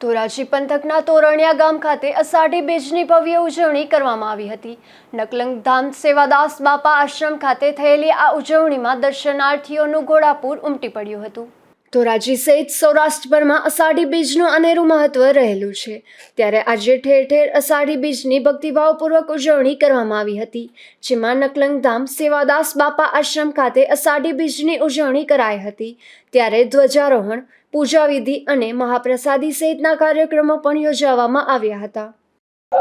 ધોરાજી પંથકના તોરણિયા ગામ ખાતે અષાઢી બીજની ભવ્ય ઉજવણી કરવામાં આવી હતી. નકલંગ ધામ સેવાદાસ બાપા આશ્રમ ખાતે થયેલી આ ઉજવણીમાં દર્શનાર્થીઓનું ઘોડાપૂર ઉમટી પડ્યું હતું. ધોરાજી સહિત સૌરાષ્ટ્રભરમાં અષાઢી બીજનું અનેરું મહત્વ રહેલું છે. ત્યારે આજે ઠેર ઠેર અષાઢી બીજની ભક્તિભાવપૂર્વક ઉજવણી કરવામાં આવી હતી. જેમાં નકલંગ ધામ સેવાદાસ બાપા આશ્રમ ખાતે અષાઢી બીજની ઉજવણી કરાઈ હતી. ત્યારે ધ્વજારોહણ પૂજા વિધિ અને મહાપ્રસાદી સહિતના કાર્યક્રમો પણ યોજાવામાં આવ્યા હતા.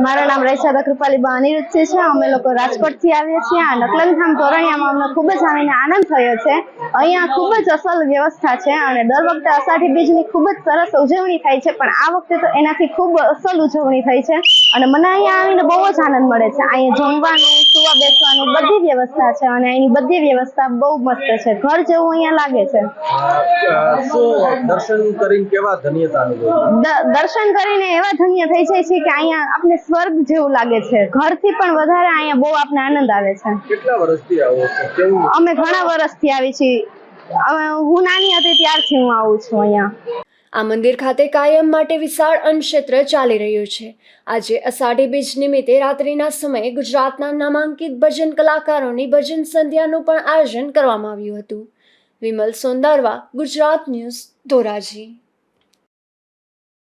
મારું નામ રૈસાદા કૃપાલીબા અનિરુદ્ધ છે. અમે લોકો રાજકોટથી આવીએ છીએ. આ નકલંગધામ તોરણિયામાં અમને ખૂબ જ આવીને આનંદ થયો છે. અહીંયા ખૂબ જ અસલ વ્યવસ્થા છે અને દર વખતે અષાઢી બીજની ખૂબ જ સરસ ઉજવણી થાય છે. પણ આ વખતે તો એનાથી ખૂબ અસલ ઉજવણી થઈ છે અને મને અહીંયા આવીને બહુ જ આનંદ મળે છે. અહીંયા જમવાનું સુવા બેસવાનું બધી વ્યવસ્થા છે અને અહીંની બધી વ્યવસ્થા બહુ મસ્ત છે. ઘર જેવું અહીંયા લાગે છે. દર્શન કરીને કેવા ધન્યતા દ- દર્શન કરીને એવા ધન્ય થઈ જાય છે કે અહીંયા આપણે સ્વર્ગ જેવું લાગે છે. ઘરથી પણ વધારે અહીંયા બહુ આપણે આનંદ આવે છે. કેટલા વર્ષથી આવો છો? અમે ઘણા વર્ષથી આવી છીએ. હું નાની હતી ત્યારથી હું આવું છું અહીંયા. આ મંદિર ખાતે કાયમ માટે વિશાળ અન્નક્ષેત્ર ચાલી રહ્યું છે. આજે અષાઢી બીજ નિમિત્તે રાત્રિના સમયે ગુજરાતના નામાંકિત ભજન કલાકારોની ભજન સંધ્યાનું પણ આયોજન કરવામાં આવ્યું હતું. વિમલ સોંદારવા ગુજરાત ન્યૂઝ ધોરાજી.